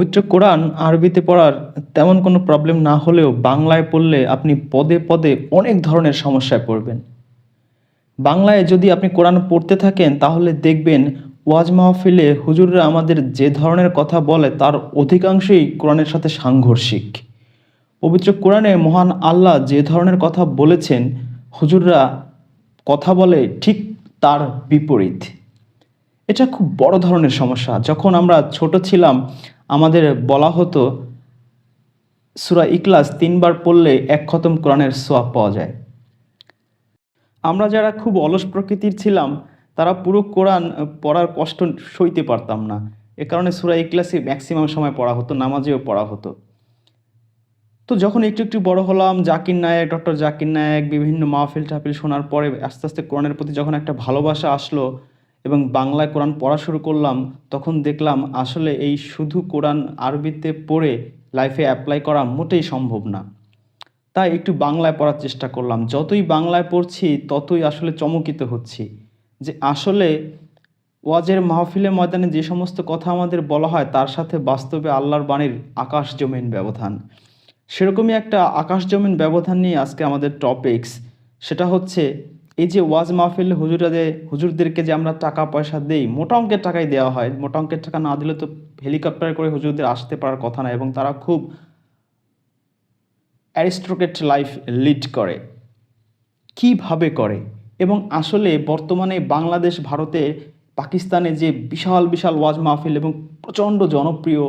পবিত্র কোরআন আরবিতে পড়ার তেমন কোনো প্রবলেম না হলেও বাংলায় পড়লে আপনি পদে পদে অনেক ধরনের সমস্যায় পড়বেন। বাংলায় যদি আপনি কোরআন পড়তে থাকেন, তাহলে দেখবেন ওয়াজ মাহফিলে হুজুররা আমাদের যে ধরনের কথা বলে, তার অধিকাংশই কোরআনের সাথে সাংঘর্ষিক। পবিত্র কোরআনে মহান আল্লাহ যে ধরনের কথা বলেছেন, হুজুররা কথা বলে ঠিক তার বিপরীত। এটা খুব বড় ধরনের সমস্যা। যখন আমরা ছোট ছিলাম, আমাদের বলা হতো, সুরা ইকলাস তিনবার পড়লে এক খতম কোরআনের সোয়াব পাওয়া যায়। আমরা যারা খুব অলস প্রকৃতির ছিলাম, তারা পুরো কোরআন পড়ার কষ্ট সইতে পারতাম না। এ কারণে সুরা ইকলাসে ম্যাক্সিমাম সময় পড়া হতো, নামাজেও পড়া হতো। তো যখন একটু একটু বড় হলাম, জাকির নায়েক, ডক্টর জাকির নায়েক, বিভিন্ন মাহফিল টাহফিল শোনার পরে আস্তে আস্তে কোরআনের প্রতি যখন একটা ভালোবাসা আসলো এবং বাংলায় কোরআন পড়া শুরু করলাম, তখন দেখলাম আসলে এই শুধু কোরআন আরবিতে পড়ে লাইফে অ্যাপ্লাই করা মোটেই সম্ভব না। তাই একটু বাংলায় পড়ার চেষ্টা করলাম। যতই বাংলায় পড়ছি, ততই আসলে চমকিত হচ্ছি যে আসলে ওয়াজের মাহফিলে ময়দানে যে সমস্ত কথা আমাদের বলা হয়, তার সাথে বাস্তবে আল্লাহর বাণীর আকাশ জমিন ব্যবধান। সেরকমই একটা আকাশ জমিন ব্যবধান নিয়ে আজকে আমাদের টপিকস সেটা হচ্ছে এই যে ওয়াজ মাহফিল হুজুরাদের হুজুরদেরকে যে আমরা টাকা, পয়সা দেই, মোটা অঙ্কের টাকাই দেওয়া হয়। মোটা অঙ্কের টাকা না দিলে তো হেলিকপ্টার করে হুজুরদের আসতে পারার কথা না এবং তারা খুব অ্যারিস্ট্রোকেট লাইফ লিড করে। কীভাবে করে? এবং আসলে বর্তমানে বাংলাদেশ, ভারতে, পাকিস্তানে যে বিশাল বিশাল ওয়াজ মাহফিল এবং প্রচণ্ড জনপ্রিয়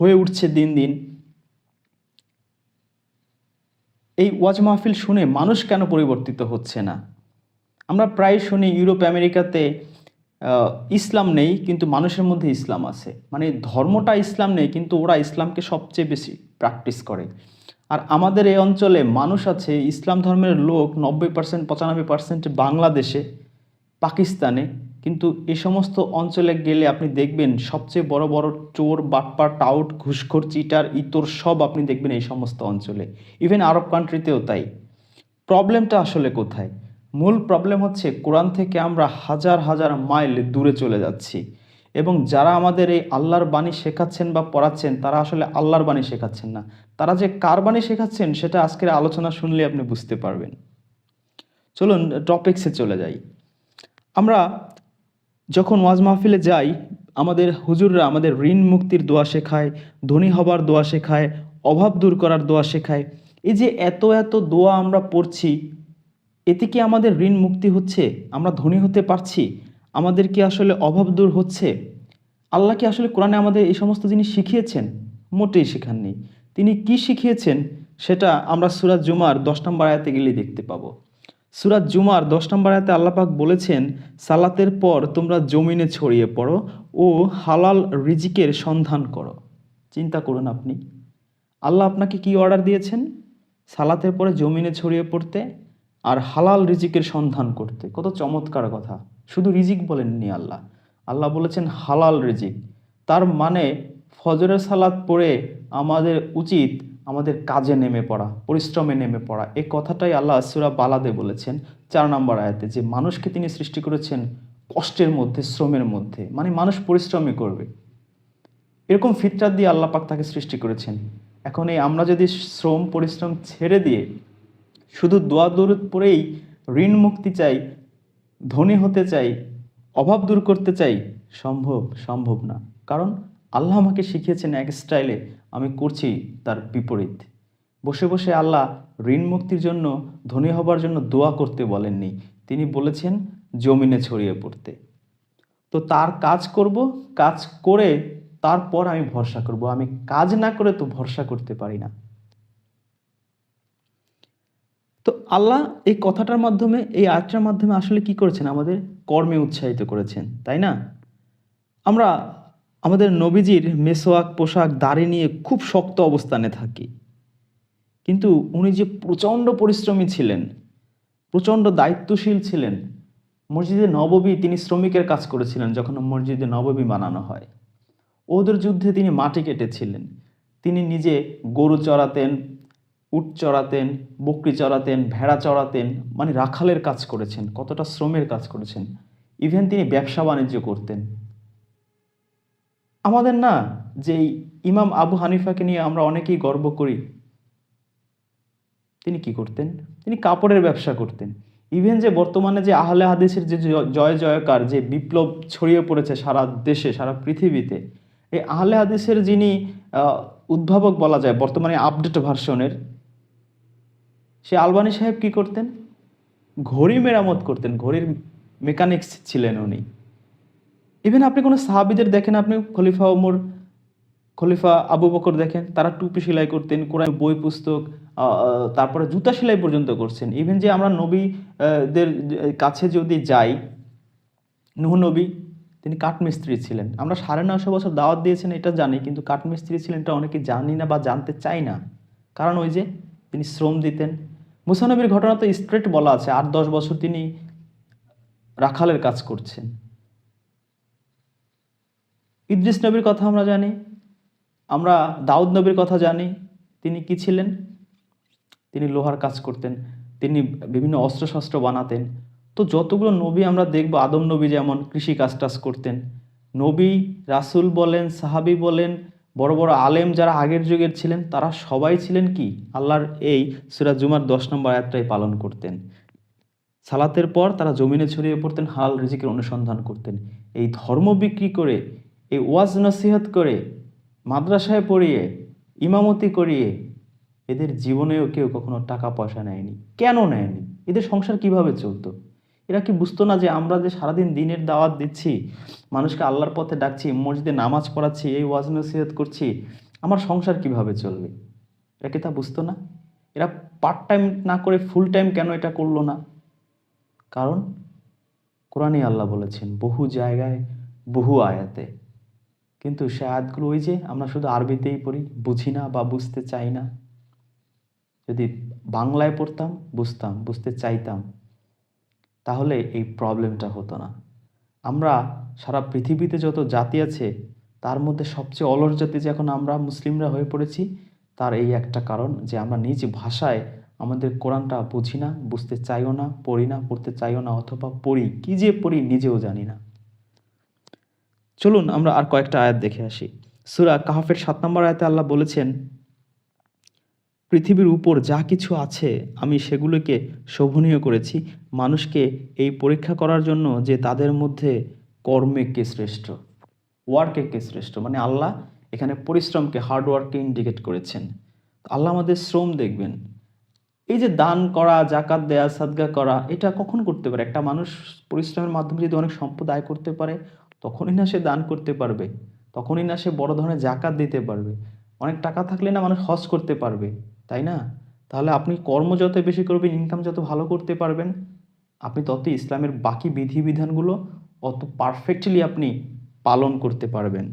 হয়ে উঠছে দিন দিন, এই ওয়াজ মাহফিল শুনে মানুষ কেন পরিবর্তিত হচ্ছে না? আমরা প্রায় শুনি ইউরোপ, আমেরিকাতে ইসলাম নেই, কিন্তু মানুষের মধ্যে ইসলাম আছে। মানে ধর্মটা ইসলাম নেই, কিন্তু ওরা ইসলামকে সবচেয়ে বেশি প্র্যাকটিস করে। আর আমাদের এই অঞ্চলে মানুষ আছে, ইসলাম ধর্মের লোক নব্বই পার্সেন্ট পঁচানব্বই পার্সেন্ট বাংলাদেশে, পাকিস্তানে। কিন্তু এ সমস্ত অঞ্চলে গেলে আপনি দেখবেন সবচেয়ে বড় বড় চোর বাটপা টাউট, ঘুষখোর, চিটার, ইতর সব আপনি দেখবেন এই সমস্ত অঞ্চলে। ইভেন আরব কান্ট্রিতেও তাই। প্রবলেমটা আসলে কোথায়? মূল প্রবলেম হচ্ছে কোরআন থেকে আমরা হাজার হাজার মাইল দূরে চলে যাচ্ছি। এবং যারা আমাদের এই আল্লাহর বাণী শেখাচ্ছেন বা পড়াচ্ছেন, তারা আসলে আল্লাহর বাণী শেখাচ্ছেন না। তারা যে কার বাণী শেখাচ্ছেন, সেটা আজকের আলোচনা শুনলে আপনি বুঝতে পারবেন। চলুন টপিক্সে চলে যাই। আমরা যখন ওয়াজ মাহফিলে যাই, আমাদের হুজুররা আমাদের ঋণ মুক্তির দোয়া শেখায়, ধনী হবার দোয়া শেখায়, অভাব দূর করার দোয়া শেখায়। এই যে এত এত দোয়া আমরা পড়ছি এতে কি আমাদের ঋণ মুক্তি হচ্ছে? আমরা ধনী হতে পারছি? আমাদের কি আসলে অভাব দূর হচ্ছে? আল্লাহ কি আসলে কোরআনে আমাদের এই সমস্ত জিনিস শিখিয়েছেন? মোটেই শেখাননি তিনি কি শিখিয়েছেন? সেটা আমরা সুরাজ জুমার দশ নম্বর আয়াতে গেলে দেখতে পাবো। সুরাজ জুমার দশ নম্বর আয়াতে আল্লাপাক বলেছেন, সালাতের পর তোমরা জমিনে ছড়িয়ে পড়ো ও হালাল রিজিকের সন্ধান করো। চিন্তা করুন আপনি। আল্লাহ আপনাকে কি অর্ডার দিয়েছেন? সালাতের পরে জমিনে ছড়িয়ে পড়তে? আর হালাল রিজিকের সন্ধান করতে। কত চমৎকার কথা। শুধু রিজিক বলেননি আল্লাহ। আল্লাহ বলেছেন হালাল রিজিক। তার মানে ফজরের সালাদ পড়ে আমাদের উচিত আমাদের কাজে নেমে পড়া, পরিশ্রমে নেমে পড়া। এই কথাটাই আল্লাহ সুরা বালাদে বলেছেন চার নম্বর আয়াতে যে মানুষকে তিনি সৃষ্টি করেছেন কষ্টের মধ্যে, শ্রমের মধ্যে। মানে মানুষ পরিশ্রমই করবে। এরকম ফিতরাত দিয়ে আল্লাহ পাক তাকে সৃষ্টি করেছেন। এখন এই আমরা যদি শ্রম, পরিশ্রম ছেড়ে দিয়ে শুধু দোয়া দৌড় পরেই ঋণ মুক্তি চাই, ধনী হতে চাই, অভাব দূর করতে চাই, সম্ভব সম্ভব না। কারণ আল্লাহ আমাকে শিখিয়েছেন এক স্টাইলে আমি করছি তার বিপরীত। বসে বসে আল্লাহ ঋণ মুক্তির জন্য, ধনী হবার জন্য দোয়া করতে বলেননি। তিনি বলেছেন, জমিনে ছড়িয়ে পড়তে। তো তার কাজ করব, কাজ করে তারপর আমি ভরসা করব। আমি কাজ না করে তো ভরসা করতে পারি না। তো আল্লাহ এই কথাটার মাধ্যমে, এই আয়টার মাধ্যমে আসলে কি করেছেন? আমাদের কর্মে উৎসাহিত করেছেন, তাই না? আমরা আমাদের নবীজির মেসোয়াক, পোশাক, দাড়ি নিয়ে খুব শক্ত অবস্থানে থাকি। কিন্তু উনি যে প্রচণ্ড পরিশ্রমী ছিলেন, প্রচণ্ড দায়িত্বশীল ছিলেন, মসজিদে নববী তিনি শ্রমিকের কাজ করেছিলেন যখন মসজিদে নববী বানানো হয়। ওদের যুদ্ধে তিনি মাটি কেটেছিলেন। তিনি নিজে গরু চড়াতেন উট চড়াতেন, বকরি চড়াতেন, ভেড়া চড়াতেন মানে রাখালের কাজ করেছেন, কতটা শ্রমের কাজ করেছেন। ইভেন তিনি ব্যবসা বাণিজ্য করতেন। আমাদের না, যে ইমাম আবু হানিফাকে নিয়ে আমরা অনেকেই গর্ব করি, তিনি কি করতেন? তিনি কাপড়ের ব্যবসা করতেন। ইভেন যে বর্তমানে যে আহলে হাদিসের যে জয় জয়কার, যে বিপ্লব ছড়িয়ে পড়েছে সারা দেশে, সারা পৃথিবীতে, এই আহলে হাদিসের যিনি উদ্ভাবক বলা যায়, বর্তমানে আপডেট ভার্সনের সে আলবানি সাহেব কি করতেন? ঘড়ি মেরামত করতেন ঘড়ির মেকানিক্স ছিলেন উনি। ইভেন আপনি কোনো সাহাবিদের দেখেন আপনি খলিফা ওমর খলিফা আবু বকর দেখেন তারা টুপি সেলাই করতেন কোরআন বই পুস্তক তারপরে জুতা সেলাই পর্যন্ত করছেন। ইভেন যে আমরা নবী আহ, দের কাছে যদি যাই নুহ নবী তিনি কাঠমিস্ত্রি ছিলেন। আমরা সাড়ে নশো বছর দাওয়াত দিয়েছেন এটা জানি কিন্তু কাঠমিস্ত্রি ছিলেন এটা অনেকে জানি না বা জানতে চাই না। কারণ ওই যে তিনি শ্রম দিতেন মুসানবীর ঘটনা তো স্ট্রেট বলা আছে, আট দশ বছর তিনি রাখালের কাজ করছেন। ইদ্রিস নবীর কথা আমরা জানি, আমরা দাউদ নবীর কথা জানি, তিনি কি ছিলেন? তিনি লোহার কাজ করতেন, তিনি বিভিন্ন অস্ত্রশস্ত্র বানাতেন। তো যতগুলো নবী আমরা দেখব, আদম নবী যেমন কৃষি কাজ টাজ করতেন, নবী রাসূল বলেন, সাহাবী বলেন বড় বড় আলেম যারা আগের যুগের ছিলেন, তারা সবাই ছিলেন কি? আল্লাহর এই সুরা জুমার দশ নম্বর আয়াতটাই পালন করতেন। সালাতের পর তারা জমিনে ছড়িয়ে পড়তেন হাল রিজিকের অনুসন্ধান করতেন। এই ধর্ম বিক্রি করে, এই ওয়াজ নসিহত করে, মাদ্রাসায় পড়িয়ে, ইমামতি করিয়ে, এদের জীবনেও কেউ কখনো টাকা পয়সা নেয়নি। কেন নেয়নি? এদের সংসার কীভাবে চলতো? এরা কি বুঝতো না যে আমরা যে সারাদিন দিনের দাওয়াত দিচ্ছি, মানুষকে আল্লাহর পথে ডাকছি, মসজিদে নামাজ পড়াচ্ছি, এই ওয়াজ নসিহত করছি, আমার সংসার কীভাবে চলবে? এরা কি তা বুঝতো না? এরা পার্ট টাইম না করে ফুল টাইম কেন এটা করল না? কারণ কোরআনে আল্লাহ বলেছেন, বহু জায়গায়, বহু আয়াতে। কিন্তু সে আয়াতগুলো ওই যে আমরা শুধু আরবিতেই পড়ি, বুঝি না বা বুঝতে চাই না। যদি বাংলায় পড়তাম, বুঝতাম, বুঝতে চাইতাম। তাহলে এই প্রবলেমটা হতো না। আমরা সারা পৃথিবীতে যত জাতি আছে, তার মধ্যে সবচেয়ে অলস জাতি যে এখন আমরা মুসলিমরা হয়ে পড়েছি, তার এই একটা কারণ যে আমরা নিজ ভাষায় আমাদের কোরআনটা বুঝি না, বুঝতে চাইও না, পড়ি না, পড়তে চাইও না, অথবা পড়ি, কি যে পড়ি নিজেও জানি না। চলুন আমরা আর কয়েকটা আয়াত দেখে আসি। সুরা কাহাফের সাত নম্বর আয়াতে আল্লাহ বলেছেন পৃথিবীর উপর যা কিছু আছে, আমি সেগুলোকে শোভনীয় করেছি। মানুষকে এই পরীক্ষা করার জন্য যে তাদের মধ্যে কর্মে কে শ্রেষ্ঠ, ওয়ার্কে কে শ্রেষ্ঠ মানে আল্লাহ এখানে পরিশ্রমকে হার্ড ওয়ার্ককে ইন্ডিকেট করেছেন আল্লাহ আমাদের শ্রম দেখবেন। এই যে দান করা জাকাত দেয়া, সাদগা করা, এটা কখন করতে পারে? একটা মানুষ পরিশ্রমের মাধ্যমে যদি অনেক সম্পদ আয় করতে পারে, তখনই না সে দান করতে পারবে। তখনই না সে বড় ধরনের জাকাত দিতে পারবে। অনেক টাকা থাকলে না মানুষ হজ করতে পারবে। তাই না? তাহলে আপনি কর্ম যত বেশি করবেন ইনকাম যত ভালো করতে পারবেন, আপনি তত ইসলামের বাকি বিধিবিধানগুলো অত পারফেক্টলি আপনি পালন করতে পারবেন।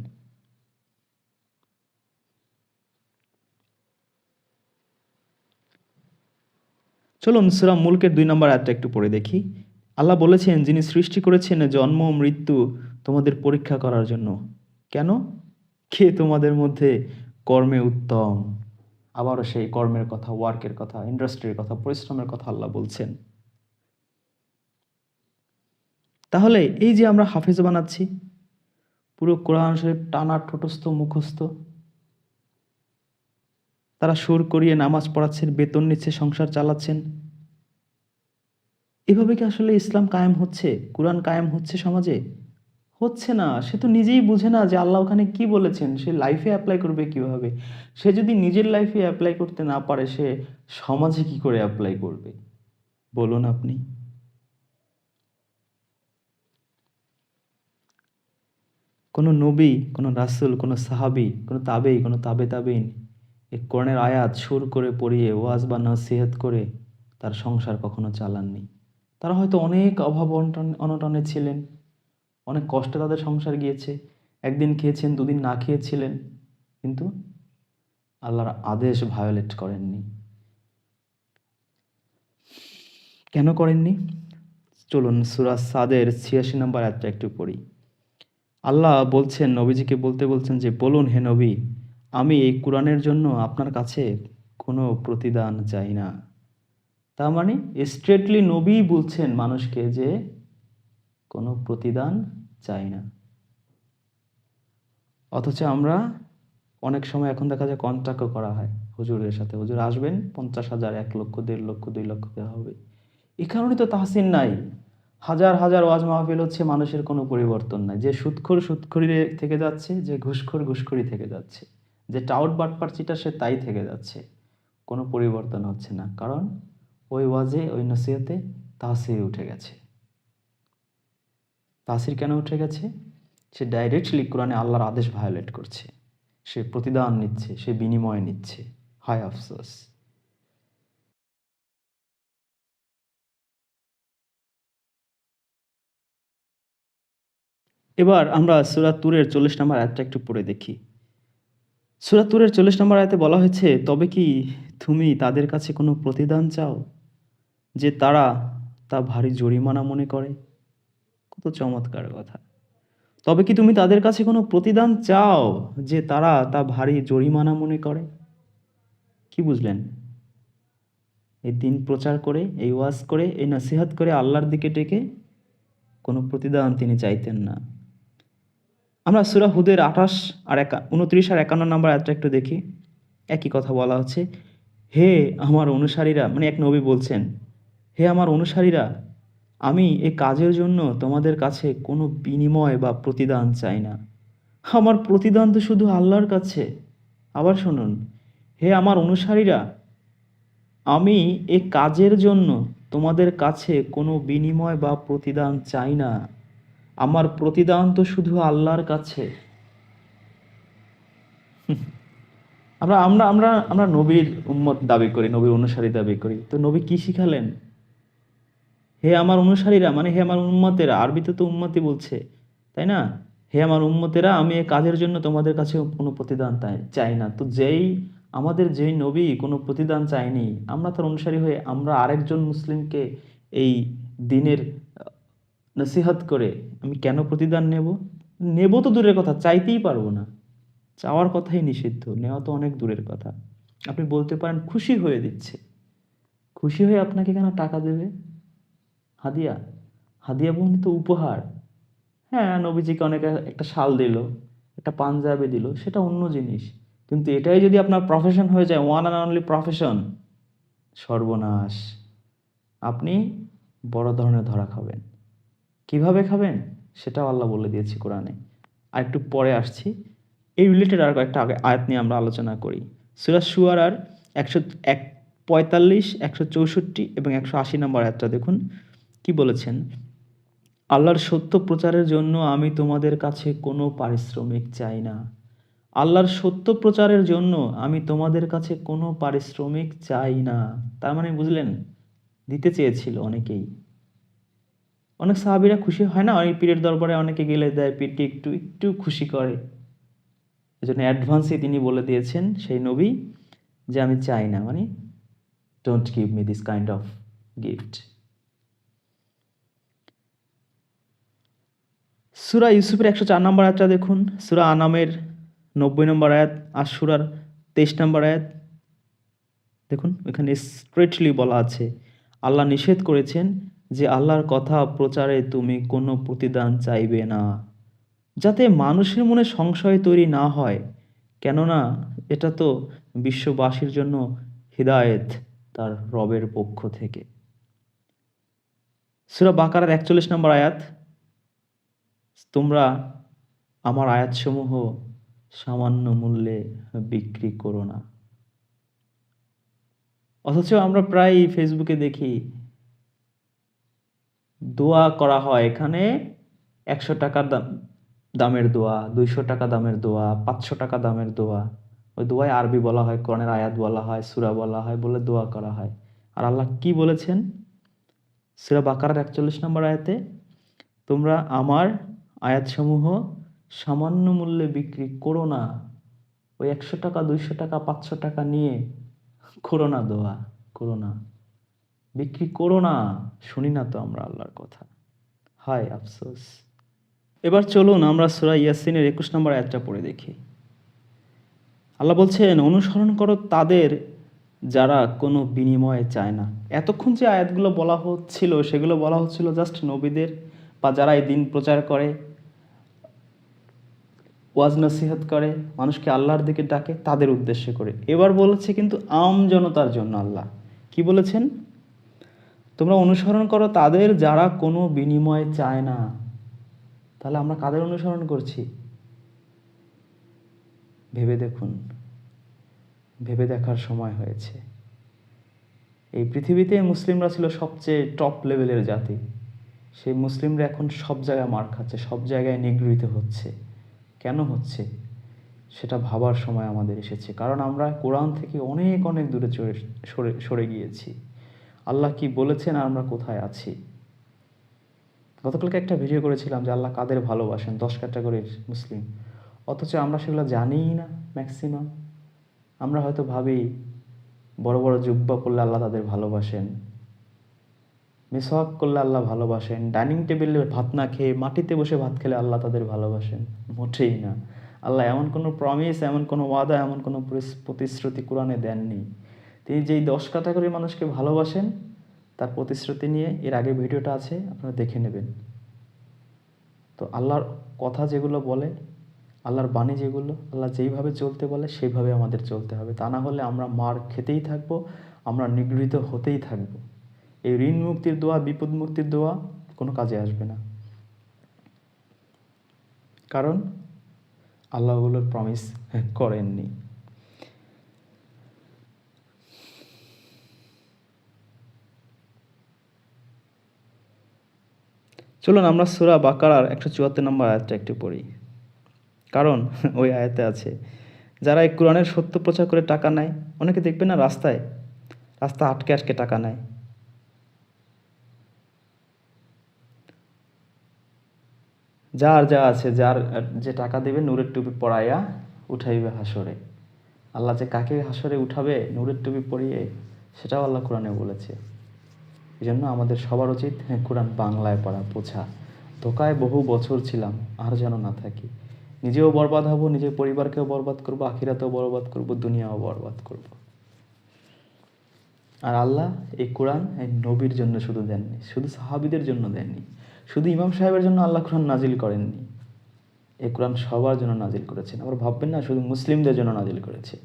চলুন সুরা মুলকের দুই নম্বর আয়াতটা একটু পড়ে দেখি। আল্লাহ বলেছেন, যিনি সৃষ্টি করেছেন জন্ম মৃত্যু তোমাদের পরীক্ষা করার জন্য। কেন? কে তোমাদের মধ্যে কর্মে উত্তম? আবারও সেই কর্মের কথা ওয়ার্কের কথা ইন্ডাস্ট্রির কথা, পরিশ্রমের কথা আল্লাহ বলছেন। তাহলে এই যে আমরা হাফেজ বানাচ্ছি, পুরো কোরআন শরীফ টানা ঠোঁটস্থ, মুখস্থ, তারা সুর করিয়ে নামাজ পড়াচ্ছেন, বেতন নিচ্ছে, সংসার চালাচ্ছেন, এভাবে কি আসলে ইসলাম কায়েম হচ্ছে? কোরআন কায়েম হচ্ছে সমাজে? হচ্ছে না। সে তো নিজেই বুঝে না যে আল্লাহ ওখানে কি বলেছেন। সে লাইফে অ্যাপ্লাই করবে কীভাবে? সে যদি নিজের লাইফে অ্যাপ্লাই করতে না পারে, সে সমাজে কি করে অ্যাপ্লাই করবে? বলুন আপনি। কোনো নবী, কোনো রাসুল, কোনো সাহাবি, কোনো তাবেই, কোনো তাবে তাবেইন এই কোরআনের আয়াত সুর করে পড়িয়ে, ওয়াজ বা নসিহত করে তার সংসার কখনো চালাননি। তারা হয়তো অনেক অভাব অনটন, অনটনে ছিলেন। অনেক কষ্টে তাদের সংসার গিয়েছে। একদিন খেয়েছেন, দুদিন না খেয়েছিলেন। কিন্তু আল্লাহর আদেশ ভায়োলেট করেননি। কেন করেননি? চলুন সুরা সাদের ছিয়াশি নম্বর আয়াতটা একটু পড়ি। আল্লাহ বলছেন, নবীজিকে বলতে বলছেন যে, বলুন হে নবী, আমি এই কোরআনের জন্য আপনার কাছে কোনো প্রতিদান চাই না। তার মানে স্ট্রেটলি নবী বলছেন মানুষকে যে কোনো প্রতিদান চাই না। অথচ আমরা অনেক সময় এখন দেখা যায় কন্ট্রাক্টও করা হয় হুজুরের সাথে। হুজুর আসবেন, পঞ্চাশ হাজার, এক লক্ষ, দেড় লক্ষ, দুই লক্ষ দেওয়া হবে। এই কারণে তো তাহসিন নাই। হাজার হাজার ওয়াজ মাহফিল হচ্ছে মানুষের কোনো পরিবর্তন নাই। যে সুৎখোর সুৎখড়ি থেকে যাচ্ছে, যে ঘুষখোর ঘুষখড়ি থেকে যাচ্ছে, যে টাউট বাটপার চিটা সে তাই থেকে যাচ্ছে, কোনো পরিবর্তন হচ্ছে না। কারণ ওই ওয়াজে, ওই নসিহতে তাহসির উঠে গেছে। তাসির কেন উঠে গেছে? সে ডাইরেক্টলি কোরআনে আল্লাহর আদেশ ভায়োলেট করছে। সে প্রতিদান নিচ্ছে, সে বিনিময় নিচ্ছে। হায় আফসোস। এবার আমরা সুরা তুরের চল্লিশ নম্বর আয়াতটা একটু পড়ে দেখি। সুরা তুরের চল্লিশ নম্বর আয়াতে বলা হয়েছে, তবে কি তুমি তাদের কাছে কোনো প্রতিদান চাও? যে তারা তা ভারী জরিমানা মনে করে? কত চমৎকার কথা। তবে কি তুমি তাদের কাছে কোনো প্রতিদান চাও যে তারা তা ভারী জরিমানা মনে করে? কি বুঝলেন? এই দিন প্রচার করে, এই ওয়াজ করে, এই নসিহাত করে আল্লাহর দিকে ডেকে কোনো প্রতিদান তিনি চাইতেন না। আমরা সুরা হুদের আঠাশ আর একা উনত্রিশ আর একান্ন নম্বর একটা একটু দেখি। একই কথা বলা হচ্ছে, হে আমার অনুসারীরা মানে এক নবী বলছেন, হে আমার অনুসারীরা আমি এ কাজের জন্য তোমাদের কাছে কোনো বিনিময় বা প্রতিদান চাই না। আমার প্রতিদান তো শুধু আল্লাহর কাছে। আবার শুনুন, হে আমার অনুসারীরা, আমি এ কাজের জন্য তোমাদের কাছে কোনো বিনিময় বা প্রতিদান চাই না। আমার প্রতিদান তো শুধু আল্লাহর কাছে। আমরা আমরা আমরা আমরা নবীর উম্মত দাবি করি, নবীর অনুসারী দাবি করি। তো নবী কি শিখালেন? হে আমার অনুসারীরা মানে হে আমার উম্মতেরা, আরবিতে তো উম্মতি বলছে, তাই না? হে আমার উম্মতেরা, আমি এই কাজের জন্য তোমাদের কাছে কোনো প্রতিদান চাই না। তো যেই, আমাদের যেই নবী কোনো প্রতিদান চায়নি, আমরা তার অনুসারী হয়ে আমরা আরেকজন মুসলিমকে এই দিনের নসিহত করে আমি কেন প্রতিদান নেব? নেব তো দূরের কথা, চাইতেই পারব না। চাওয়ার কথাই নিষিদ্ধ, নেওয়া তো অনেক দূরের কথা। আপনি বলতে পারেন, খুশি হয়ে দিচ্ছে। খুশি হয়ে আপনাকে কেন টাকা দেবে? হাদিয়া? হাদিয়া বন্ধু তো উপহার। হ্যাঁ নবীজিকে অনেকে একটা শাল দিল, একটা পাঞ্জাবি দিল, সেটা অন্য জিনিস। কিন্তু এটাই যদি আপনার প্রফেশন হয়ে যায় ওয়ান অ্যান্ড অনলি প্রফেশন সর্বনাশ। আপনি বড় ধরনের ধরা খাবেন। কীভাবে খাবেন? সেটাও আল্লাহ বলে দিয়েছে কোরআনে। আর একটু পরে আসছি। এই রিলেটেড আর কয়েকটা আগে আয়াত নিয়ে আমরা আলোচনা করি। সুরাজ সুয়ার আর একশো এক পঁয়তাল্লিশ, একশো চৌষট্টি এবং একশো আশি নম্বর আয়াতটা দেখুন। কি বলেছেন? আল্লাহর সত্য প্রচারের জন্য আমি তোমাদের কাছে কোনো পারিশ্রমিক চাই না। আল্লাহর সত্য প্রচারের জন্য আমি তোমাদের কাছে কোনো পারিশ্রমিক চাই না। তার মানে বুঝলেন, দিতে চেয়েছিল অনেকেই। অনেক সাহাবিরা খুশি হয় না? অনেক পীরের দরবারে অনেকে গেলে দেয় পীরটি একটু একটু খুশি করে। এজন্য অ্যাডভান্সে তিনি বলে দিয়েছেন সেই নবী যে আমি চাই না। মানে don't give me this kind of gift সুরা ইউসুফের একশো চার নম্বর আয়াতটা দেখুন। সুরা আনামের নব্বই নম্বর আয়াত আর সুরার তেইশ নম্বর আয়াত। দেখুন, এখানে স্ট্রেটলি বলা আছে, আল্লাহ নিষেধ করেছেন যে আল্লাহর কথা প্রচারে তুমি কোনো প্রতিদান চাইবে না। যাতে মানুষের মনে সংশয় তৈরি না হয়, কেননা এটা তো বিশ্ববাসীর জন্য হৃদায়েত তার রবের পক্ষ থেকে। সুরা বাকারার একচল্লিশ নম্বর আয়াত তোমরা আমার আয়াতসমূহ সামান্য মূল্যে বিক্রি করো না। অথচ আমরা প্রায় ফেসবুকে দেখি, দোয়া করা হয় এখানে একশো টাকা দাম, দামের দোয়া, দুইশো টাকা দামের দোয়া, পাঁচশো টাকা দামের দোয়া। ওই দোয়ায় আরবি বলা হয়, কোরআনের আয়াত বলা হয়, সুরা বলা হয় বলে দোয়া করা হয়। আর আল্লাহ কি বলেছেন? সুরা বাকারার একচল্লিশ নম্বর আয়াতে, তোমরা আমার আয়াতসমূহ সামান্য মূল্যে বিক্রি করো না। ওই একশো টাকা, দুইশো টাকা, পাঁচশো টাকা নিয়ে করো না দোয়া, করো না। বিক্রি করো না, শুনি না তো আমরা আল্লাহর কথা। হায় আফসোস। এবার চলুন আমরা সুরা ইয়াসিনের একুশ নম্বর আয়াতটা পড়ে দেখি। আল্লাহ বলছেন, অনুসরণ করো তাদের যারা কোনো বিনিময়ে চায় না। এতক্ষণ যে আয়াতগুলো বলা হচ্ছিল, সেগুলো বলা হচ্ছিল জাস্ট নবীদের বা যারা এই দিন প্রচার করে ওয়াজ নসিহত করে, মানুষকে আল্লাহর দিকে ডাকে, তাদের উদ্দেশ্যে করে। এবার বলেছে কিন্তু আম জনতার জন্য আল্লাহ। কি বলেছেন? তোমরা অনুসরণ করো, তাদের যারা কোনো বিনিময় চায় না। তাহলে আমরা কাদের অনুসরণ করছি? ভেবে দেখুন। ভেবে দেখার সময় হয়েছে। এই পৃথিবীতে মুসলিমরা ছিল সবচেয়ে টপ লেভেলের জাতি। সেই মুসলিমরা এখন সব জায়গায় মার খাচ্ছে, সব জায়গায় নিগৃহীত হচ্ছে। কেন হচ্ছে? সেটা ভাবার সময় আমাদের এসেছে। কারণ আমরা কোরআন থেকে অনেক অনেক দূরে সরে সরে গিয়েছি। আল্লাহ কি বলেছেন আর আমরা কোথায় আছি? গতকালকে একটা ভিডিও করেছিলাম যে আল্লাহ কাদের ভালোবাসেন? দশ ক্যাটাগরির মুসলিম। অথচ আমরা সেগুলো জানিই না ম্যাক্সিমাম আমরা হয়তো ভাবি, বড় বড় জুব্বা করলে আল্লাহ তাদের ভালোবাসেন। মেসওয়াক করলে আল্লাহ ভালোবাসেন। ডাইনিং টেবিলে ভাত না খেয়ে মাটিতে বসে ভাত খেলে আল্লাহ তাদের ভালোবাসেন। মোটেই না। আল্লাহ এমন কোনো প্রমিস এমন কোনো ওয়াদা, এমন কোনো প্রতিশ্রুতি কোরআনে দেননি। তিনি যেই দশ ক্যাটাগরির মানুষকে ভালোবাসেন, তার প্রতিশ্রুতি নিয়ে এর আগে ভিডিওটা আছে, আপনারা দেখে নেবেন। তো আল্লাহর কথা যেগুলো বলে, আল্লাহর বাণী যেগুলো, আল্লাহ যেইভাবে চলতে বলে, সেইভাবে আমাদের চলতে হবে। তা না হলে আমরা মার খেতেই থাকব, আমরা নিগৃহীত হতেই থাকব। এই ঋণ মুক্তির দোয়া, বিপদ মুক্তির দোয়া কোনো কাজে আসবে না। কারণ আল্লাহ ওগুলোর প্রমিস করেননি। চলুন আমরা সুরা বাকারার একশো চুয়াত্তর নম্বর আয়াতটা একটু পড়ি। কারণ ওই আয়াতে আছে, যারা এই কোরআনের সত্য প্রচার করে টাকা নেয়, অনেকে দেখবে না রাস্তায়, রাস্তা আটকে আটকে টাকা নেয়। যার যা আছে যার যে টাকা দেবে নূরের টুপি পরাইয়া উঠাইবে হাসরে। আল্লাহ যে কাকে হাসরে উঠাবে নূরের টুপি পরিয়ে সেটাও আল্লাহ কোরআনে বলেছে। এই জন্য আমাদের সবার উচিত হ্যাঁ, কোরআন বাংলায় পড়া বোঝা। ধোকায় বহু বছর ছিলাম আর যেন না থাকি। নিজেও বরবাদ হব নিজের পরিবারকেও বরবাদ করব আখিরাতেও বরবাদ করব দুনিয়াও বরবাদ করব। আর আল্লাহ এই কোরআন এই নবীর জন্য শুধু দেননি শুধু সাহাবিদের জন্য দেননি। শুধু ইমাম সাহেবের জন্য আল্লাহ কোরআন নাজিল করেননি। এ কোরআন সবার জন্য নাজিল করেছেন। আবার ভাববেন না, শুধু মুসলিমদের জন্য নাজিল করেছে।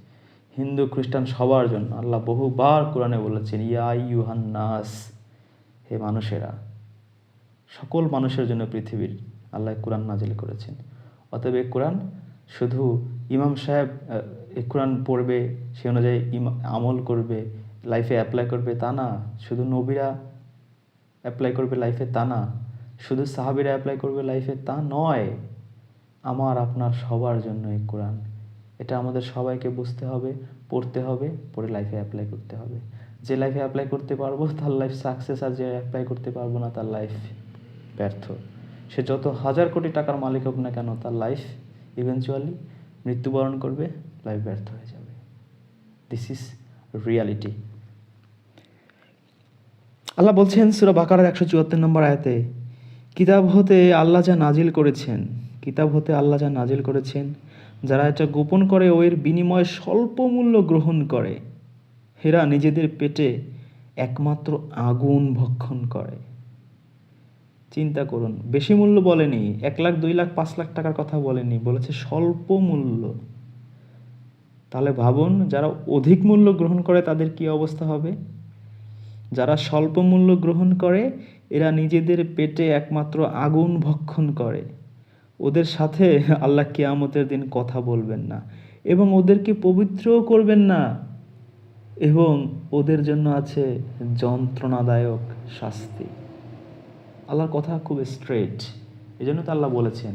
হিন্দু, খ্রিস্টান সবার জন্য আল্লাহ বহুবার কোরআনে বলেছেন, ইয়া ইউহান নাস, হে মানুষেরা, সকল মানুষের জন্য পৃথিবীর আল্লাহ কোরআন নাজিল করেছেন। অতএব এ কোরআন শুধু ইমাম সাহেব এ কোরআন পড়বে, সে অনুযায়ী আমল করবে লাইফে অ্যাপ্লাই করবে তা না। শুধু নবীরা অ্যাপ্লাই করবে লাইফে তা না। শুধু সাহাবিরা অ্যাপ্লাই করবে লাইফে তা নয়, আমার আপনার সবার জন্য এই কোরআন। এটা আমাদের সবাইকে বুঝতে হবে, পড়তে হবে পড়ে লাইফে অ্যাপ্লাই করতে হবে। যে লাইফে অ্যাপ্লাই করতে পারব, তার লাইফ সাকসেস আর যে অ্যাপ্লাই করতে পারব না, তার লাইফ ব্যর্থ। সে যত হাজার কোটি টাকার মালিক হোক না কেন, তার লাইফ ইভেনচুয়ালি মৃত্যুবরণ করবে লাইফ ব্যর্থ হয়ে যাবে। দিস ইজ রিয়ালিটি আল্লাহ বলছেন, সুরা বাকারার একশো চুয়াত্তর নম্বর আয়াতে কিতাব হতে আল্লাহ যা নাজিল করেছেন, কিতাব হতে আল্লাহ যা নাজিল করেছেন, যারা এটা গোপন করে ও এর বিনিময়ে স্বল্প মূল্য গ্রহণ করে, হেরা নিজেদের পেটে একমাত্র আগুন ভক্ষণ করে। চিন্তা করুন, বেশি মূল্য বলেনি, এক লাখ, দুই লাখ, পাঁচ লাখ টাকার কথা বলেনি, বলেছে স্বল্প মূল্য। তাহলে ভাবুন, যারা অধিক মূল্য গ্রহণ করে তাদের কি অবস্থা হবে? যারা স্বল্প মূল্য গ্রহণ করে এরা নিজেদের পেটে একমাত্র আগুন ভক্ষণ করে। ওদের সাথে আল্লাহ কেয়ামতের দিন কথা বলবেন না এবং ওদেরকে পবিত্রও করবেন না। এবং ওদের জন্য আছে যন্ত্রণাদায়ক শাস্তি। আল্লাহর কথা খুব স্ট্রেট এই জন্য তো আল্লাহ বলেছেন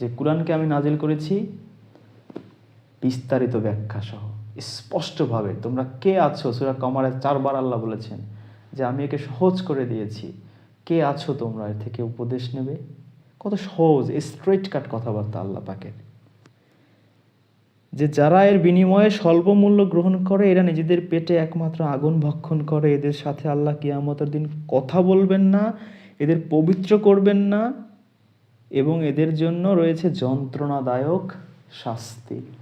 যে, কোরআনকে আমি নাজিল করেছি বিস্তারিত ব্যাখ্যা সহ স্পষ্টভাবে। তোমরা কে আছো? সুরা কমারে চারবার আল্লাহ বলেছেন যে আমি একে সহজ করে দিয়েছি। কে আছো তোমরা? এর থেকে উপদেশ নেবে। কত সহজ স্ট্রেট কাট কথাবার্তা আল্লাহ পাকের। যে যারা এর বিনিময়ে স্বল্প মূল্য গ্রহণ করে, এরা নিজেদের পেটে একমাত্র আগুন ভক্ষণ করে। এদের সাথে আল্লাহ কিয়ামতের দিন কথা বলবেন না, এদের পবিত্র করবেন না এবং এদের জন্য রয়েছে যন্ত্রণাদায়ক শাস্তি।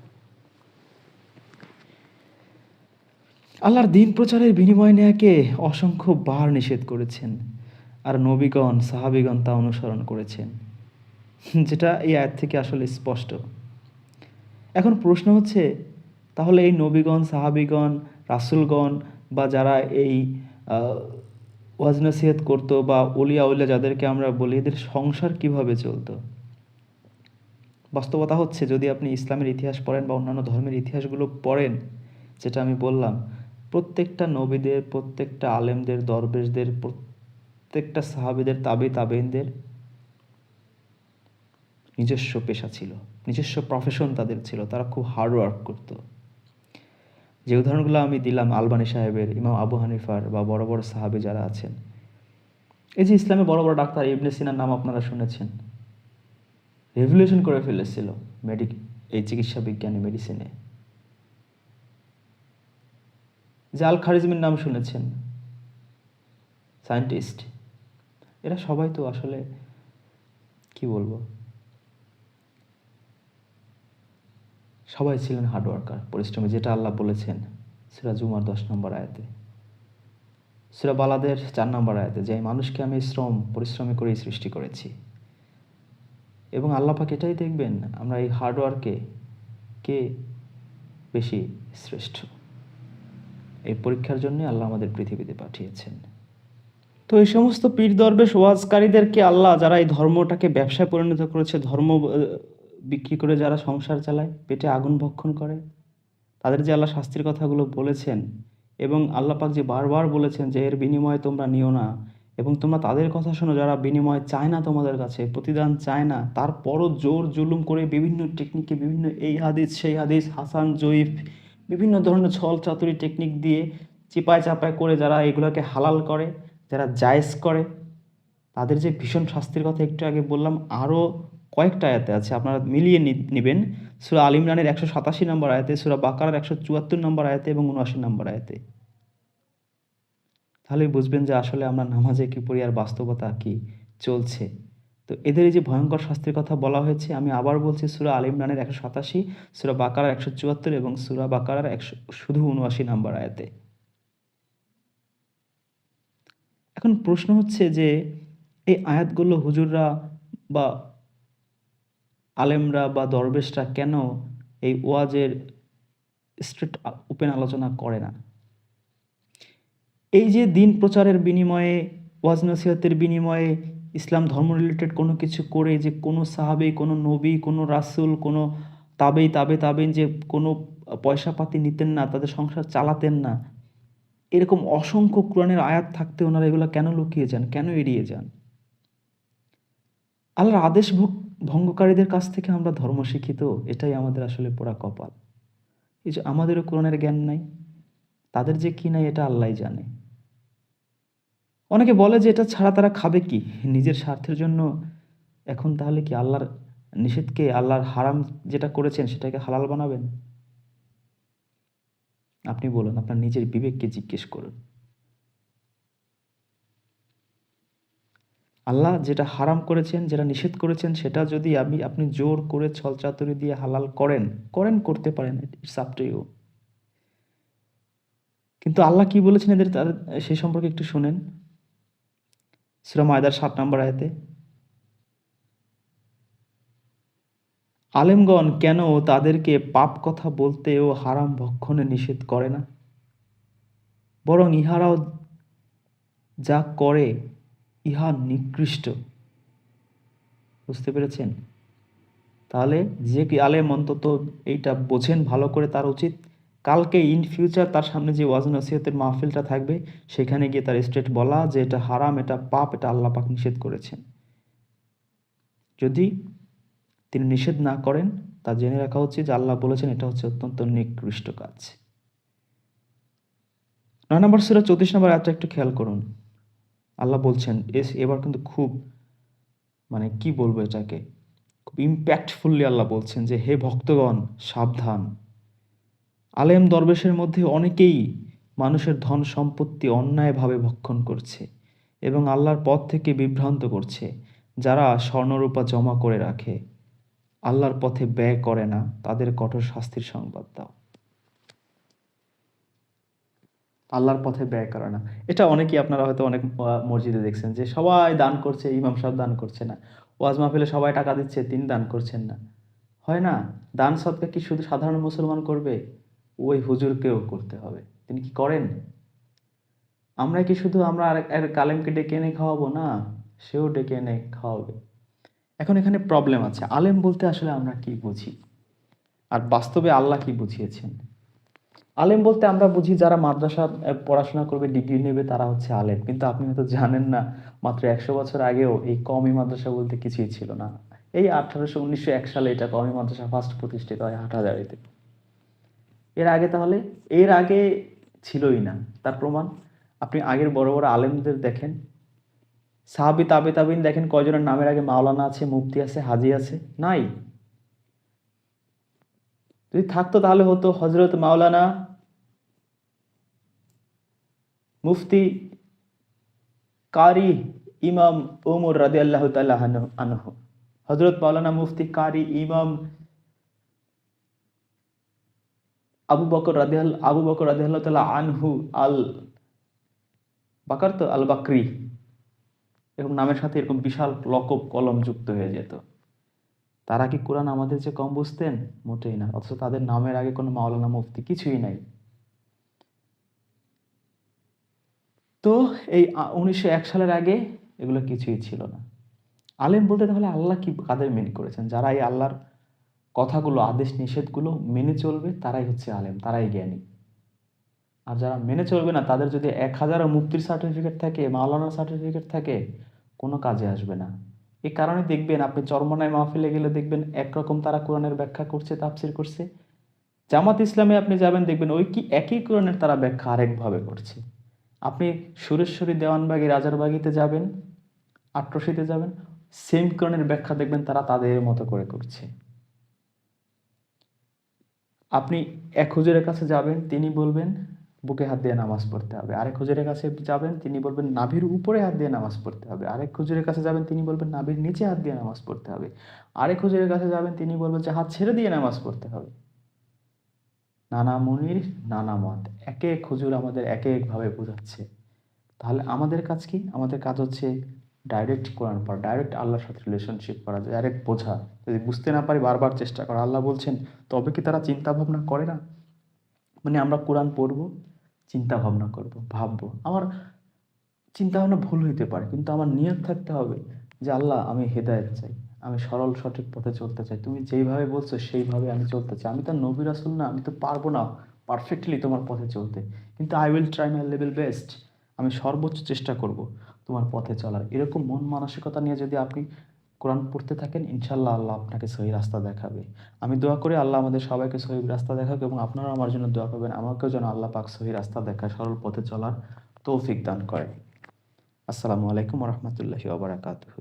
আল্লাহর দিন প্রচারের বিনিময় নেয়াকে অসংখ্য বার নিষেধ করেছেন আর নবীগণ সাহাবিগণ তা অনুসরণ করেছেন যেটা এই আয়াত থেকে আসলে স্পষ্ট। এখন প্রশ্ন হচ্ছে তাহলে এই নবীগণ সাহাবিগণ রাসুলগণ বা যারা এই আহ, ওয়াজ নসিহত করতো বা অলিয়া উলিয়া যাদেরকে আমরা বলি এদের সংসার কীভাবে চলতো? বাস্তবতা হচ্ছে যদি আপনি ইসলামের ইতিহাস পড়েন বা অন্যান্য ধর্মের ইতিহাসগুলো পড়েন যেটা আমি বললাম প্রত্যেকটা নবীদের, প্রত্যেকটা আলেমদের, দরবেশদের, প্রত্যেকটা সাহাবিদের, তাবে তাবেনদের নিজস্ব পেশা ছিল, নিজস্ব প্রফেশন তাদের ছিল, তারা খুব হার্ড ওয়ার্ক করতো। যে উদাহরণগুলো আমি দিলাম আলবানি সাহেবের, ইমাম আবু হানিফার বা বড় বড় সাহাবি যারা আছেন। এই যে ইসলামে বড় বড় ডাক্তার ইবনে সিনার নাম আপনারা শুনেছেন। রেভলিউশন করে ফেলেছিল মেডিক এই চিকিৎসা বিজ্ঞানী মেডিসিনে যে আল খারিজমির নাম শুনেছেন। সায়েন্টিস্ট। এরা সবাই তো আসলে, কি বলব? সবাই ছিলেন হার্ডওয়ার্কার পরিশ্রমী, যেটা আল্লাহ বলেছেন, সুরা জুমার দশ নম্বর আয়াতে। সুরা বালাদের চার নম্বর আয়াতে, যে মানুষকে আমি শ্রম, পরিশ্রমী করেই সৃষ্টি করেছি। এবং আল্লাহ পাক এটাই দেখবেন, আমরা এই হার্ডওয়ার্কে কে বেশি শ্রেষ্ঠ? এই পরীক্ষার জন্য আল্লাহ আমাদের পৃথিবীতে পাঠিয়েছেন। তো এই সমস্ত পীর দরবেশ ওয়াজকারীদেরকে আল্লাহ যারা এই ধর্মটাকে ব্যবসায় পরিণত করেছে, ধর্ম বিক্রি করে যারা সংসার চালায়, পেটে আগুন ভক্ষণ করে, তাদের যে আল্লাহ শাস্তির কথাগুলো বলেছেন এবং আল্লাহ পাক যে বারবার বলেছেন যে, এর বিনিময়ে তোমরা নিও না। এবং তোমরা তাদের কথা শোনো, যারা বিনিময় চায় না তোমাদের কাছে, প্রতিদান চায় না, তারপরও জোর জুলুম করে বিভিন্ন টেকনিকে বিভিন্ন এই হাদিস, সেই হাদিস, হাসান, জয়ীফ বিভিন্ন ধরনের ছল চাতুরি টেকনিক দিয়ে চিপায় চাপায় করে যারা এগুলোকে হালাল করে, যারা জায়েজ করে, তাদের যে ভীষণ শাস্তির কথা একটু আগে বললাম, আরও কয়েকটা আয়াতে আছে, আপনারা মিলিয়ে নিবেন। সুরা আল ইমরানের একশো সাতাশি নম্বর আয়াতে, সুরা বাকারার একশো চুয়াত্তর নম্বর আয়াতে এবং উনআশি নম্বর আয়াতে। তাহলে বুঝবেন যে আসলে আমরা নামাজে কি পড়ি আর বাস্তবতা কি চলছে। তো এদের এই যে ভয়ঙ্কর শাস্তির কথা বলা হয়েছে, আমি আবার বলছি সুরা আল ইমরানের একশো সাতাশি, সুরা বাকারার একশো চুয়াত্তর এবং সুরা বাকারার একশো, শুধু উনআশি নাম্বার আয়াতে। এখন প্রশ্ন হচ্ছে যে, এই আয়াতগুলো হুজুররা বা আলেমরা বা দরবেশরা কেন এই ওয়াজের স্ট্রেট ওপেন আলোচনা করে না? এই যে দিন প্রচারের বিনিময়ে, ওয়াজ নসিহতের বিনিময়ে ইসলাম ধর্ম রিলেটেড কোনো কিছু করে যে কোনো সাহাবে, কোনো নবী, কোনো রাসূল, কোনো তাবেই, তাবে তাবেন যে কোনো পয়সা পাতি নিতেন না, তাদের সংসার চালাতেন না। এরকম অসংখ্য কোরআনের আয়াত থাকতে ওনারা এগুলো কেন লুকিয়ে যান, কেন এড়িয়ে যান? আল্লাহর আদেশ ভঙ্গকারীদের কাছ থেকে আমরা ধর্ম শিক্ষিত এটাই আমাদের আসলে পোড়া কপাল। এই যে আমাদেরও কোরআনের জ্ঞান নাই, তাদের যে কি নাই এটা আল্লাহ জানে। অনেকে বলে যে এটা ছাড়া তারা খাবে কি? নিজের স্বার্থের জন্য এখন তাহলে কি আল্লাহর নিষেধকে, আল্লাহর হারাম যেটা করেছেন সেটাকে হালাল বানাবেন? আপনি বলুন, আপনার নিজের বিবেককে জিজ্ঞেস করুন। আল্লাহ যেটা হারাম করেছেন, যেটা নিষেধ করেছেন, সেটা যদি আমি, আপনি জোর করে ছলচাতুরি দিয়ে হালাল করেন করেন, করতে পারেন ইটস ইউ কিন্তু আল্লাহ কি বলেছেন? এদের তাদের সেই সম্পর্কে একটু শুনেন। সুরা মায়দার সাত নম্বর আয়াতে, আলেমগণ কেন তাদেরকে পাপ কথা বলতে ও হারাম ভক্ষণে নিষেধ করে না? বরং ইহারাও যা করে, ইহা নিকৃষ্ট। বুঝতে পেরেছেন? তাহলে যে কি আলেম অন্তত এইটা বোঝেন ভালো করে তার উচিত। কালকে ইন ফিউচার তার সামনে যে ওয়াজ নসিহতের মাহফিলটা থাকবে, সেখানে গিয়ে তার স্টেট বলা যে এটা হারাম, এটা পাপ, এটা আল্লাহ পাক নিষেধ করেছেন। যদি তিনি নিষেধ না করেন, তা জেনে রাখা উচিত যে আল্লাহ বলেছেন এটা হচ্ছে অত্যন্ত নিকৃষ্ট কাজ। নয় নম্বর সুরা চৌত্রিশ নম্বর আয়াতটা একটু খেয়াল করুন। আল্লাহ বলছেন, এস, এবার কিন্তু খুব মানে কি বলব এটাকে, খুব ইম্প্যাক্টফুল্লি আল্লাহ বলছেন যে, হে ভক্তগণ, সাবধান। আলেম দরবেশের মধ্যে অনেকেই মানুষের ধন সম্পত্তি অন্যায়ভাবে ভক্ষণ করছে এবং আল্লাহর পথ থেকে বিভ্রান্ত করছে, যারা স্বর্ণরূপা জমা করে রাখে। আল্লাহর পথে ব্যয় করে না, তাদের কঠোর শাস্তির সংবাদ দাও। আল্লাহর পথে ব্যয় করে না। এটা অনেকেই আপনারা হয়তো অনেক মসজিদে দেখছেন যে সবাই দান করছে, ইমাম সাহেব দান করছে না। ওয়াজ মাহফিলে সবাই টাকা দিচ্ছে, তিনি দান করছেন না। হয় না? দান সৎকা কি শুধু সাধারণ মুসলমান করবে? ওই হুজুরকেও করতে হবে। তিনি কি করেন? আমরা কি শুধু আমরা আর কালেমকে ডেকে এনে খাওয়াবো? না, সেও ডেকে এনে খাওয়াবে। এখন এখানে প্রবলেম আছে। আলেম বলতে আসলে আমরা কি বুঝি? আর বাস্তবে আল্লাহ কি বুঝিয়েছেন? আলেম বলতে আমরা বুঝি যারা মাদ্রাসা পড়াশোনা করবে ডিগ্রি নেবে, তারা হচ্ছে আলেম। কিন্তু আপনি হয়তো জানেন না, মাত্র একশো বছর আগেও এই কওমি মাদ্রাসা বলতে কিছুই ছিল না। এই আঠারোশো, উনিশশো এক সালে এটা কওমি মাদ্রাসা ফার্স্ট প্রতিষ্ঠিত হয় হাটহাজারিতে। এর আগে তাহলে, এর আগে ছিলই না। তার প্রমাণ, আপনি আগের বড় বড় আলেমদের দেখেন। সাহাবি তাবে তাবিন দেখেন কয়জনের নামের আগে মাওলানা আছে, মুফতি আছে, হাজি আছে? নাই। যদি থাকতো তাহলে হতো হজরত মাওলানা মুফতি কারি ইমাম ওমর রাদি আল্লাহ আনহ হজরত মাওলানা মুফতি কারি ইমাম আবু বকর রাদি আবু বকর রাদি আল্লাহ তাল্লাহ আনহু আল বাকার তো আল বাকরি। এরকম নামের সাথে এরকম বিশাল লকব কলম যুক্ত হয়ে যেত। তারা কি কোরআন আমাদের যে কম বুঝতেন? মোটেই না। অথচ তাদের নামের আগে কোনো মাওলানা মুফতি কিছুই নাই। তো এই উনিশশো এক সালের আগে এগুলো কিছুই ছিল না। আলেম বলতে তাহলে আল্লাহ কি কাদের মেনে করেছেন? যারা এই আল্লাহর কথাগুলো, আদেশ নিষেধগুলো মেনে চলবে, তারাই হচ্ছে আলেম, তারাই জ্ঞানী। আর যারা মেনে চলবে না, তাদের যদি এক হাজারও মুক্তির সার্টিফিকেট থাকে, মাওলানার সার্টিফিকেট থাকে, কোনো কাজে আসবে না। এই কারণে দেখবেন, আপনি চরমনায় মাহফিলে গেলে দেখবেন একরকম তারা কোরআনের ব্যাখ্যা করছে, তাফসির করছে। জামাত ইসলামে আপনি যাবেন, দেখবেন ওই কি একই কোরআনের তারা ব্যাখ্যা আরেকভাবে করছে। আপনি সুরেশ্বরী দেওয়ানবাগি রাজারবাগিতে যাবেন আট্রসিতে যাবেন সেম কোরআনের ব্যাখ্যা দেখবেন তারা তাদের মতো করে করছে। আপনি এক হুজুরের কাছে যাবেন, তিনি বলবেন, বুকে হাত দিয়ে নামাজ পড়তে হবে। আরেক হুজুরের কাছে যাবেন, তিনি বলবেন, নাভির উপরে হাত দিয়ে নামাজ পড়তে হবে। আরেক হুজুরের কাছে যাবেন, তিনি বলবেন, নাভির নিচে হাত দিয়ে নামাজ পড়তে হবে। আরেক হুজুরের কাছে যাবেন, তিনি বলবেন, যে হাত ছেড়ে দিয়ে নামাজ পড়তে হবে। নানা মুনির, নানা মত। এক এক হুজুর আমাদের এক একভাবে বোঝাচ্ছে। তাহলে আমাদের কাজ কি? আমাদের কাজ হচ্ছে ডাইরেক্ট কোরআন পড়া ডাইরেক্ট আল্লাহর সাথে রিলেশনশিপ করা ডাইরেক্ট বোঝা। যদি বুঝতে না পারি, বারবার চেষ্টা করা। আল্লাহ বলছেন, তবে কি তারা চিন্তা ভাবনা করে না? মানে আমরা কোরআন পড়ব চিন্তা ভাবনা করব, ভাববো। আমার চিন্তা ভাবনা ভুল হইতে পারে, কিন্তু আমার নিয়ত থাকতে হবে যে, আল্লাহ, আমি হেদায়েত চাই, আমি সরল, সঠিক পথে চলতে চাই। তুমি যেইভাবে বলছো, সেইভাবে আমি চলতে চাই। আমি তো নবী রাসুল না, আমি তো পারব না পারফেক্টলি তোমার পথে চলতে। কিন্তু I will try my level best আমি সর্বোচ্চ চেষ্টা করব। তোমার পথে চলার। এরকম মন মানসিকতা নিয়ে যদি আপনি কোরআন পড়তে থাকেন ইনশাল্লাহ আল্লাহ আপনাকে সহি রাস্তা দেখাবে। আমি দোয়া করি আল্লাহ আমাদের সবাইকে সহি রাস্তা দেখাবে এবং আপনারা আমার জন্য দোয়া করবেন, আমাকেও যেন আল্লাহ পাক সহি রাস্তা দেখায়, সরল পথে চলার তৌফিক দান করে আসসালামু আলাইকুম রহমতুল্লাহি ওবরাকাতুহু